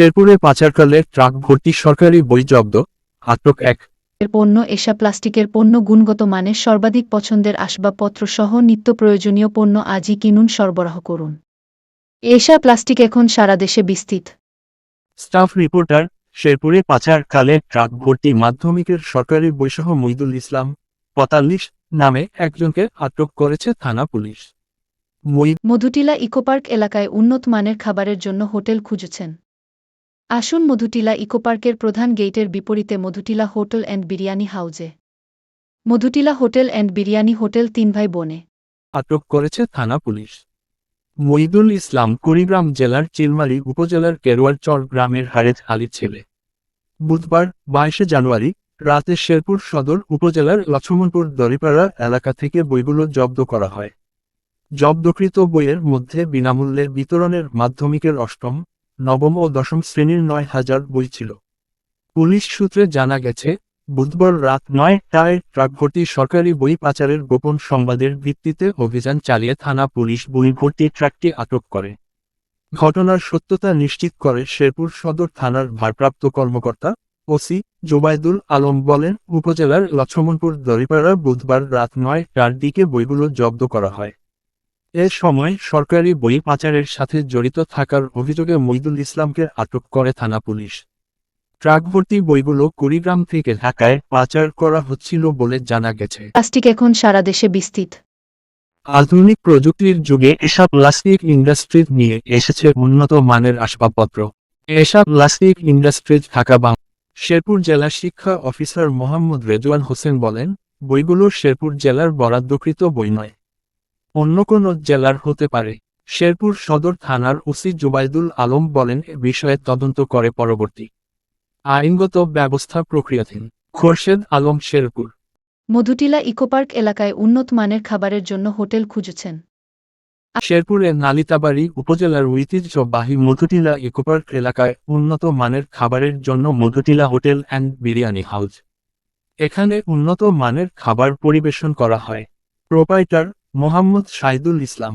শেরপুরে পাচারকালে ট্রাক ভর্তি সরকারি বই জব্দ আটক এক। এর পণ্য এশা প্লাস্টিকের পণ্য গুণগত মানের সর্বাধিক পছন্দের আসবাবপত্র সহ নিত্য প্রয়োজনীয় পণ্য আজই কিনুন সরবরাহ করুন। এশা প্লাস্টিক এখন সারা দেশে বিস্তৃত। স্টাফ রিপোর্টার শেরপুরে পাচারকালে ট্রাক ভর্তি মাধ্যমিকের সরকারি বইসহ মইদুল ইসলাম পঁয়তাল্লিশ নামে একজনকে আটক করেছে থানা পুলিশ। মধুটিলা ইকোপার্ক এলাকায় উন্নত মানের খাবারের জন্য হোটেল খুঁজছেন। আসুন মধুটিলা ইকোপার্কের প্রধান গেটের বিপরীতে মধুটিলা হোটেল অ্যান্ড বিরিয়ানি হাউজে। Madhutila hotel and biryani hotel তিন ভাই বোনে। আটক করেছে থানা পুলিশ। মইদুল ইসলাম, কুড়িগ্রাম জেলার চিলমারি উপজেলার কেরোয়ারচর গ্রামের হারেজ আলীর ছেলে। বুধবার, বাইশে জানুয়ারি, রাতে শেরপুর সদর উপজেলার লক্ষ্মণপুর দরিপাড়া এলাকা থেকে বইগুলো জব্দ করা হয়। জব্দকৃত বইয়ের মধ্যে বিনামূল্যে বিতরণের মাধ্যমিকের অষ্টম নবম ও দশম শ্রেণির নয় হাজার বই ছিল। পুলিশ সূত্রে জানা গেছে, বুধবার রাত নয়টায় ট্রাক ভর্তি সরকারি বই পাচারের গোপন সংবাদের ভিত্তিতে অভিযান চালিয়ে থানা পুলিশ বই ভর্তি ট্রাকটি আটক করে। ঘটনার সত্যতা নিশ্চিত করে শেরপুর সদর থানার ভারপ্রাপ্ত কর্মকর্তা ওসি জোবায়দুল আলম বলেন, উপজেলার লক্ষ্মণপুর দরিপাড়া বুধবার রাত নয়টার দিকে বইগুলো জব্দ করা হয়। এ সময় সরকারি বই পাচারের সাথে জড়িত থাকার অভিযোগে মইদুল ইসলামকে আটক করে থানা পুলিশ। ট্রাক ভর্তি বইগুলো কুড়িগ্রাম থেকে ঢাকায় পাচার করা হচ্ছিল বলে জানা গেছে। প্লাস্টিক এখন সারা দেশে বিস্তৃত। আধুনিক প্রযুক্তির যুগে এসব প্লাস্টিক ইন্ডাস্ট্রি নিয়ে এসেছে উন্নত মানের আসবাবপত্র। এসব প্লাস্টিক ইন্ডাস্ট্রিজ ঢাকা বাং শেরপুর জেলা শিক্ষা অফিসার মোহাম্মদ রেজওয়ান হোসেন বলেন বইগুলো শেরপুর জেলার বরাদ্দকৃত বই নয়। অন্য কোনো জেলার হতে পারে। শেরপুর সদর থানার ওসি জুবাইদুল আলম বলেন এ বিষয়ে তদন্ত করে পরবর্তী আইনগত ব্যবস্থা প্রক্রিয়াধীন। খোরশেদ আলম শেরপুর। মধুটিলা ইকোপার্ক এলাকায় উন্নত মানের খাবারের জন্য হোটেল খুঁজছেন। শেরপুরের নালিতাবাড়ি উপজেলার ঐতিহ্যবাহী মধুটিলা ইকোপার্ক এলাকায় উন্নত মানের খাবারের জন্য Madhutila hotel and biryani house এখানে উন্নত মানের খাবার পরিবেশন করা হয়। প্রোপাইটার মোহাম্মদ শাহিদুল ইসলাম।